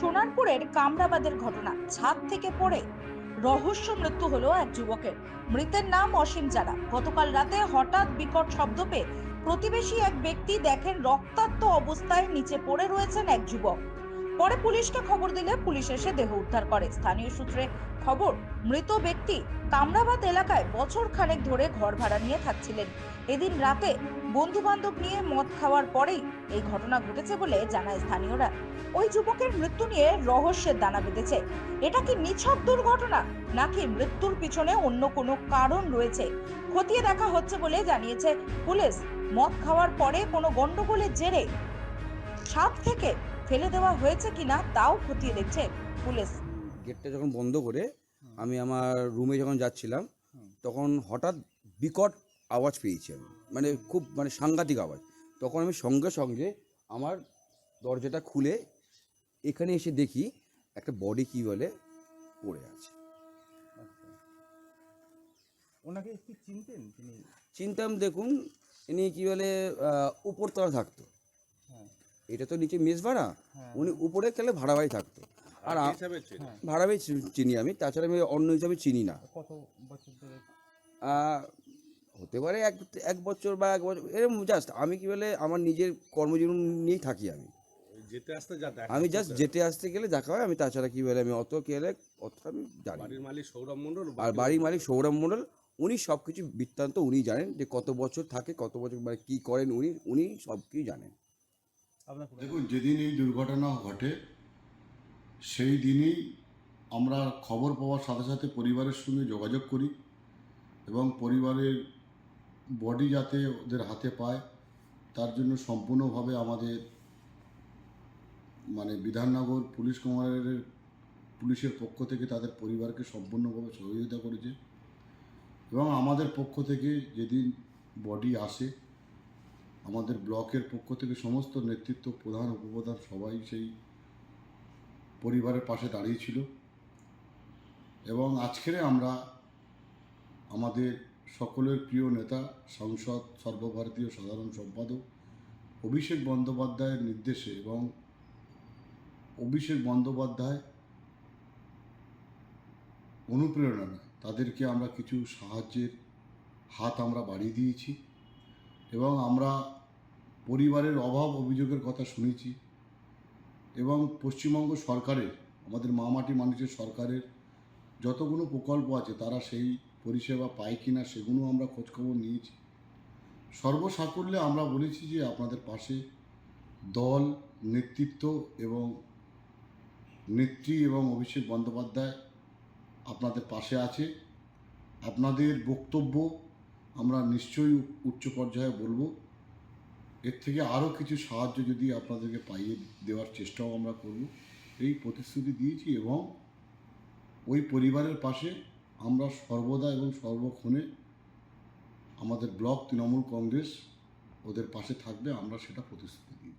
সোনারপুরের কামরাবাদের ঘটনা। ছাদ থেকে পড়ে রহস্য মৃত্যু হলো এক যুবকের। মৃতের নাম অসীম জানা গতকাল রাতে হঠাৎ বিকট শব্দ পেয়ে প্রতিবেশী এক ব্যক্তি দেখেন রক্তাক্ত অবস্থায় নিচে পড়ে রয়েছেন এক যুবক। পরে পুলিশকে খবর দিলে পুলিশ এসে দেহ উদ্ধার করে। স্থানীয় সূত্রে খবর, মৃত ব্যক্তি কামরাবাদ এলাকায় বছর খানেক ধরে ঘর ভাড়া নিয়ে থাকছিলেন। এদিন রাতে বন্ধু বান্ধব নিয়ে মদ খাওয়ার পরেই এই ঘটনা ঘটেছে বলে জানায় স্থানীয়রা। ওই যুবকের মৃত্যু নিয়ে রহস্যের দানা বেঁধেছে। এটা কি নিছক দুর্ঘটনা, নাকি মৃত্যুর পিছনে অন্য কোনো কারণ রয়েছে? খতিয়ে দেখা হচ্ছে বলে জানিয়েছে পুলিশ। মদ খাওয়ার পরে কোনো গন্ডগোলের জেরে সাত থেকে ফেলে দেওয়া হয়েছে কিনা তাও খতিয়ে দেখছে পুলিশ। গেটটা যখন বন্ধ করে আমি আমার রুমে যখন যাচ্ছিলাম তখন হঠাৎ বিকট আওয়াজ পেয়েছি আমি। মানে খুব মানে সাংঘাতিক আওয়াজ। তখন আমি সঙ্গে সঙ্গে আমার দরজাটা খুলে এখানে এসে দেখি একটা বডি কি বলে পড়ে আছে। ওনাকে কি চিনতেন তিনি? চিন্তাম দেখুন ইনি কি বলে উপরতলা থাকতো। এটা তো নিচে মেস ভাড়া। হ্যাঁ। উনি উপরে খেলে ভাড়া বাড়ি থাকতো আর ভাড়া চি- চিনি আমি তাছাড়া আমি অন্য হিসাবে চিনি না। কত বছর ধরে? হতে পারে এক এক বছর বা এক বছর এরকম জাস্ট আমি কি বলে আমার নিজের কর্মজীবন নিয়েই থাকি আমি। যেতে আসতে আমি জাস্ট যেতে আসতে গেলে দেখা হয় আমি তাছাড়া কি বলে আমি অত গেলে অত আমি জানি বাড়ির মালিক সৌরভ মন্ডল আর বাড়ির মালিক সৌরভ মণ্ডল উনি সব কিছু বৃত্তান্ত উনি জানেন যে কত বছর থাকে কত বছর মানে কী করেন উনি উনি সব কিছু জানেন। আপনার দেখুন, যেদিন এই দুর্ঘটনা ঘটে, সেই দিনই আমরা খবর পাওয়ার সাথে সাথে পরিবারের সঙ্গে যোগাযোগ করি এবং পরিবারের বডি যাতে ওদের হাতে পায়, তার জন্য সম্পূর্ণভাবে আমাদের মানে বিধাননগর পুলিশ কমান্ডারের পুলিশের পক্ষ থেকে তাদের পরিবারকে সম্পূর্ণভাবে সহযোগিতা করেছে এবং আমাদের পক্ষ থেকে যেদিন বডি আসে আমাদের ব্লকের পক্ষ থেকে সমস্ত নেতৃত্ব, প্রধান, উপপ্রধান সবাই সেই পরিবারের পাশে দাঁড়িয়েছিল এবং আজকেরে আমরা আমাদের সকলের প্রিয় নেতা, সংসদ, সর্বভারতীয় সাধারণ সম্পাদক অভিষেক বন্দ্যোপাধ্যায়ের নির্দেশে এবং অভিষেক বন্দ্যোপাধ্যায় অনুপ্রেরণায় তাদেরকে আমরা কিছু সাহায্যের হাত আমরা বাড়িয়ে দিয়েছি। এবং আমরা পরিবারের অভাব অভিযোগের কথা শুনেছি এবং পশ্চিমবঙ্গ সরকারের, আমাদের মামাটি মানুষের সরকারের যতগুলো প্রকল্প আছে তারা সেই পরিষেবা পায় কি না সেগুলো আমরা খোঁজখবর নিয়েছি। সর্বসাকুল্যে আমরা বলেছি যে আপনাদের পাশে দল, নেতৃত্ব এবং নেত্রী এবং অভিষেক বন্দ্যোপাধ্যায় আপনাদের পাশে আছে। আপনাদের বক্তব্য আমরা নিশ্চয়ই উচ্চ পর্যায়ে বলব। এর থেকে আরও কিছু সাহায্য যদি আপনাদেরকে পাইয়ে দেওয়ার চেষ্টাও আমরা করব। এই প্রতিশ্রুতি দিয়েছি এবং ওই পরিবারের পাশে আমরা সর্বদা এবং সর্বক্ষণে আমাদের ব্লক তৃণমূল কংগ্রেস ওদের পাশে থাকবে, আমরা সেটা প্রতিশ্রুতি দিই।